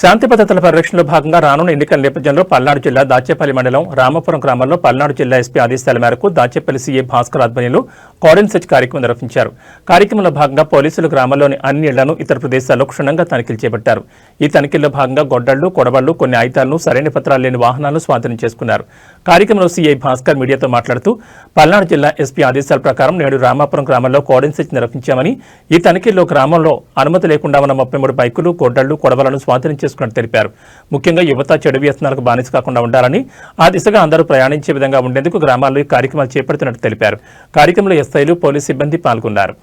శాంతి భద్రతల పరిరక్షణలో భాగంగా రానున్న ఎన్నికల నేపథ్యంలో పల్నాడు జిల్లా దాచేపల్లి మండలం రామపురం గ్రామంలో పల్నాడు జిల్లా ఎస్పీ ఆదేశాల మేరకు దాచేపల్లి సీఏ భాస్కర్ ఆధ్వర్యంలో కార్డన్ సెర్చ్ కార్యక్రమం నిర్వహించారు. కార్యక్రమంలో భాగంగా పోలీసులు గ్రామంలోని అన్ని ఇళ్ళను ఇతర ప్రదేశాల్లో క్షుణ్ణంగా తనిఖీలు చేపట్టారు. ఈ తనిఖీల్లో భాగంగా గొడ్డళ్ళు కొడవళ్ళు కొన్ని ఆయుధాలను సరైన పత్రాలు లేని వాహనాలను స్వాధీనం చేసుకున్నారు. కార్యక్రమంలో సీఐ భాస్కర్ మీడియాతో మాట్లాడుతూ పల్నాడు జిల్లా ఎస్పీ ఆదేశాల ప్రకారం నేడు రామాపురం గ్రామంలో కార్డన్ సెర్చ్ నిర్వహించామని ఈ తనిఖీల్లో గ్రామంలో అనుమతి లేకుండా ఉన్న ముప్పై మూడు బైకులు గొడ్డళ్ళు కొడవలను స్వాధీనం చేసుకున్నట్టు తెలిపారు. ముఖ్యంగా యువత చెడు వ్యసనాలకు బానిస కాకుండా ఉండాలని ఆ దిశగా అందరూ ప్రయాణించే విధంగా ఉండేందుకు గ్రామాల్లో ఈ కార్యక్రమాలు చేపడుతున్నట్టు తెలిపారు. కార్యక్రమంలో ఎస్ఐలు పోలీసు సిబ్బంది పాల్గొన్నారు.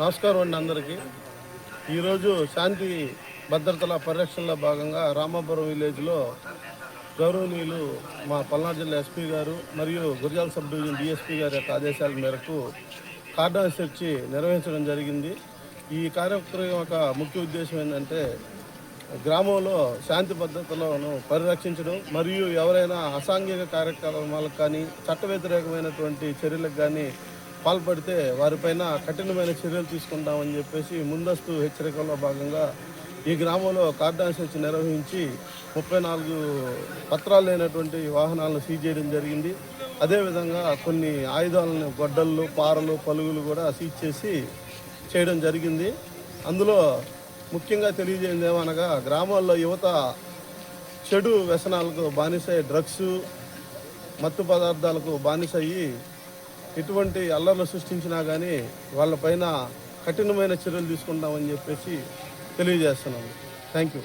నమస్కారం అండి అందరికీ. ఈరోజు శాంతి భద్రతల పరిరక్షణలో భాగంగా రామాపురం విలేజ్లో గౌరవనీయులు మా పల్నాడు జిల్లా ఎస్పీ గారు మరియు గురజాల సబ్ డివిజన్ డిఎస్పీ గారి యొక్క ఆదేశాల మేరకు కార్డన్ సెర్చ్ నిర్వహించడం జరిగింది. ఈ కార్యక్రమం యొక్క ముఖ్య ఉద్దేశం ఏంటంటే గ్రామంలో శాంతి భద్రతలను పరిరక్షించడం మరియు ఎవరైనా అసాంఘిక కార్యక్రమాలకు కానీ చట్ట వ్యతిరేకమైనటువంటి చర్యలకు కానీ పాల్పడితే వారిపైన కఠినమైన చర్యలు తీసుకుంటామని చెప్పేసి ముందస్తు హెచ్చరికల్లో భాగంగా ఈ గ్రామంలో కార్డాన్ సెర్చ్ నిర్వహించి ముప్పై నాలుగు పత్రాలు లేనటువంటి వాహనాలను సీజ్ చేయడం జరిగింది. అదేవిధంగా కొన్ని ఆయుధాలను గొడ్డళ్ళు పారలు పలుగులు కూడా సీజ్ చేసి చేయడం జరిగింది. అందులో ముఖ్యంగా తెలియజేయండి ఏమనగా గ్రామాల్లో యువత చెడు వ్యసనాలకు బానిసై డ్రగ్స్ మత్తు పదార్థాలకు బానిసయ్యి ఎటువంటి అల్లర్లు సృష్టించినా కానీ వాళ్ళపైన కఠినమైన చర్యలు తీసుకుంటామని చెప్పేసి తెలియజేస్తున్నాము థ్యాంక్ యూ